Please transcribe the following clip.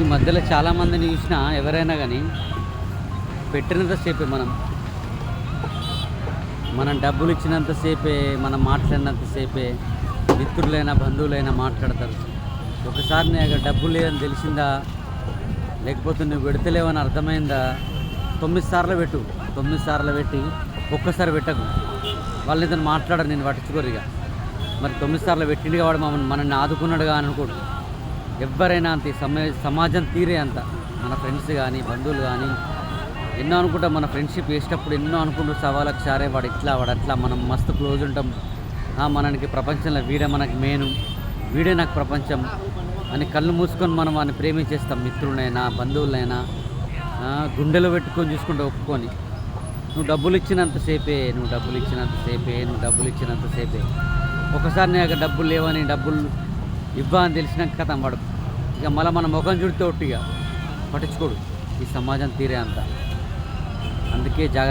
ఈ మధ్యలో చాలామందిని చూసినా ఎవరైనా కానీ పెట్టినంతసేపే మనం. మనం డబ్బులు ఇచ్చినంతసేపే మనం మాట్లాడినంతసేపే మిత్రులైనా బంధువులైనా మాట్లాడతారు. ఒకసారి నీ దగ్గర డబ్బులు లేదని తెలిసిందా? లేకపోతే నువ్వు పెడతలేవని అర్థమైందా? తొమ్మిది సార్లు పెట్టు. తొమ్మిది సార్లు పెట్టి ఒక్కసారి పెట్టకు. వాళ్ళు ఇతను మాట్లాడరు నేను పట్టించుకోరు ఇక. మరి తొమ్మిది సార్లు పెట్టిండుగా వాడు మమ్మల్ని మనల్ని ఆదుకున్నాడుగా అనుకోడు ఎవరైనా అంతే సమాజం తీరే అంత. మన ఫ్రెండ్స్ కానీ బంధువులు కానీ ఎన్నో అనుకుంటాం మన ఫ్రెండ్షిప్ వేసేటప్పుడు ఎన్నో అనుకుంటూ సవాళ్ళకి సారే వాడు ఇట్లా వాడు అట్లా మనం మస్తు క్లోజ్ ఉంటాం. మనకి ప్రపంచంలో వీడే మనకి మెయిన్ వీడే నాకు ప్రపంచం అని కళ్ళు మూసుకొని మనం వాడిని ప్రేమించేస్తాం. మిత్రులైనా బంధువులైనా గుండెలు గుండెలో పెట్టుకొని చూసుకుంటే ఒప్పుకొని. నువ్వు డబ్బులు ఇచ్చినంతసేపే నువ్వు డబ్బులు ఇచ్చినంతసేపే నువ్వు డబ్బులు ఇచ్చినంతసేపే ఒకసారి నీ డబ్బులు లేవని డబ్బులు ఇవ్వ అని తెలిసినాక కథం వాడు ఇక మళ్ళీ మన ముఖం చుడితే ఒట్టిగా. పట్టించుకోడు. ఈ సమాజం తీరే అంత. అందుకే జాగ్రత్త.